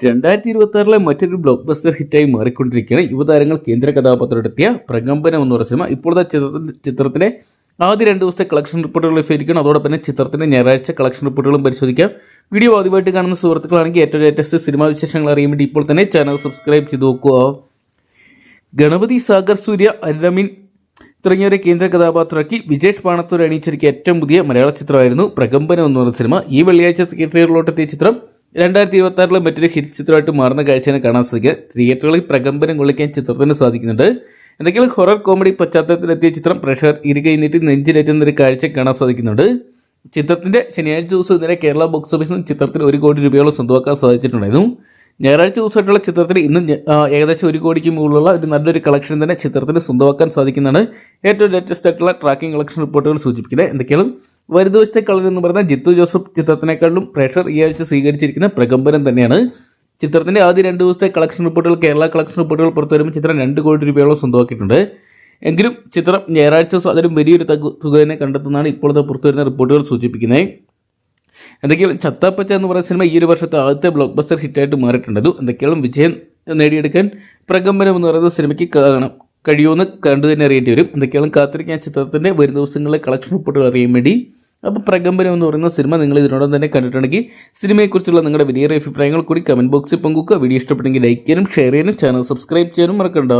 രണ്ടായിരത്തി ഇരുപത്തി ആറിലെ മറ്റൊരു ബ്ലോക്ക് ബസ്റ്റർ ഹിറ്റായി മാറിക്കൊണ്ടിരിക്കുകയാണ് യുവതാരങ്ങൾ കേന്ദ്ര കഥാപാത്രത്തിയ പ്രകമ്പനം എന്ന് പറയുന്ന സിനിമ. ഇപ്പോഴത്തെ ചിത്രത്തിലെ ആദ്യ രണ്ട് ദിവസത്തെ കളക്ഷൻ റിപ്പോർട്ടുകൾ ലഭ്യമായിരിക്കണം അതോടൊപ്പം തന്നെ ചിത്രത്തിന്റെ ഞായറാഴ്ച കളക്ഷൻ റിപ്പോർട്ടുകളും പരിശോധിക്കാം. വീഡിയോ ആദ്യമായിട്ട് കാണുന്ന സുഹൃത്തുക്കളാണെങ്കിൽ ഏറ്റവും ലേറ്റസ്റ്റ് സിനിമാ വിശേഷങ്ങൾ അറിയാൻ വേണ്ടി ഇപ്പോൾ തന്നെ ചാനൽ സബ്സ്ക്രൈബ് ചെയ്ത് നോക്കുക. ഗണപതി സാഗർ സൂര്യ അരമീൻ തുടങ്ങിയവരെ കേന്ദ്ര കഥാപാത്രമാക്കി വിജേഷ് പാണത്തൂർ അണിയിച്ചിരിക്കുക ഏറ്റവും പുതിയ മലയാള ചിത്രമായിരുന്നു പ്രകമ്പനം എന്ന് പറയുന്ന സിനിമ. ഈ വെള്ളിയാഴ്ച തിയേറ്ററുകളിലോട്ടെത്തിയ ചിത്രം രണ്ടായിരത്തി ഇരുപത്തി ആറിലെ മറ്റൊരു ഹിറ്റ് ചിത്രമായിട്ട് മാറുന്ന കാഴ്ചയാണ് കാണാൻ സാധിക്കുക. തിയേറ്ററുകളിൽ പ്രകമ്പനം കൊള്ളിക്കാൻ ചിത്രത്തിന് സാധിക്കുന്നുണ്ട്. എന്തെങ്കിലും ഹൊറർ കോമഡി പശ്ചാത്തലത്തിലെത്തിയ ചിത്രം പ്രഷർ ഇരുകൈ നീട്ടി നെഞ്ചിലേറ്റുന്ന ഒരു കാഴ്ച കാണാൻ സാധിക്കുന്നുണ്ട്. ചിത്രത്തിന്റെ ശനിയാഴ്ച ദിവസം ഇന്നലെ കേരള ബോക്സ് ഓഫീസിൽ നിന്ന് ചിത്രത്തിന് ഒരു കോടി രൂപയോളം സ്വന്തമാക്കാൻ സാധിച്ചിട്ടുണ്ടായിരുന്നു. ഞായറാഴ്ച ദിവസമായിട്ടുള്ള ചിത്രത്തിന് ഇന്നും ഏകദേശം ഒരു കോടിക്ക് മുകളിലുള്ള ഒരു നല്ലൊരു കളക്ഷൻ തന്നെ ചിത്രത്തിന് സ്വന്തമാക്കാൻ സാധിക്കുന്നതാണ്. ഏറ്റവും ലേറ്റസ്റ്റ് ആയിട്ടുള്ള ട്രാക്കിംഗ് കളക്ഷൻ റിപ്പോർട്ടുകൾ സൂചിപ്പിക്കുന്നത്. എന്തൊക്കെയാണ്? വരും കളർ എന്ന് പറയുന്ന ജിത്തു ജോസഫ് ചിത്രത്തിനേക്കാളും പ്രഷർ ഈ ആഴ്ച സ്വീകരിച്ചിരിക്കുന്ന പ്രകമ്പനം തന്നെയാണ്. ചിത്രത്തിന്റെ ആദ്യ രണ്ട് ദിവസത്തെ കളക്ഷൻ റിപ്പോർട്ടുകൾ കേരള കളക്ഷൻ റിപ്പോർട്ടുകൾ പുറത്തു വരുമ്പോൾ ചിത്രം രണ്ട് കോടി രൂപയോളം സ്വന്തമാക്കിയിട്ടുണ്ട്. എങ്കിലും ചിത്രം ഞായറാഴ്ച അതിലും വലിയൊരു തുക തന്നെ കണ്ടെത്തുന്നതാണ് ഇപ്പോഴത്തെ പുറത്തു വരുന്ന റിപ്പോർട്ടുകൾ സൂചിപ്പിക്കുന്നത്. എന്തൊക്കെയാണ് ചത്തപ്പച്ച എന്ന് പറയുന്ന സിനിമ ഈ ഒരു വർഷത്തെ ആദ്യത്തെ ബ്ലോക്ക് ബസ്റ്റർ ഹിറ്റായിട്ട് മാറിയിട്ടുണ്ട്. എന്തൊക്കെയാണ് വിജയം നേടിയെടുക്കാൻ പ്രകമ്പനം എന്ന് പറയുന്ന സിനിമയ്ക്ക് കാണാം കഴിയുമെന്ന് കണ്ടു തന്നെ അറിയേണ്ടി വരും. എന്തൊക്കെയാണ് കാത്തിരിക്കാൻ ചിത്രത്തിന്റെ വരും ദിവസങ്ങളിലെ കളക്ഷൻ റിപ്പോർട്ടുകൾ അറിയാൻ വേണ്ടി അപ്പോൾ പ്രകമ്പനം എന്ന് പറയുന്ന സിനിമ നിങ്ങൾ ഇതിനോടൊപ്പം തന്നെ കണ്ടിട്ടുണ്ടെങ്കിൽ സിനിമയെക്കുറിച്ചുള്ള നിങ്ങളുടെ വലിയ അഭിപ്രായങ്ങൾ കൂടി കമന്റ് ബോക്സിൽ പങ്കുവെക്കുക. വീഡിയോ ഇഷ്ടപ്പെട്ടെങ്കിൽ ലൈക്ക് ചെയ്യാനും ഷെയർ ചെയ്യാനും ചാനൽ സബ്സ്ക്രൈബ് ചെയ്യാനും മറക്കണ്ട.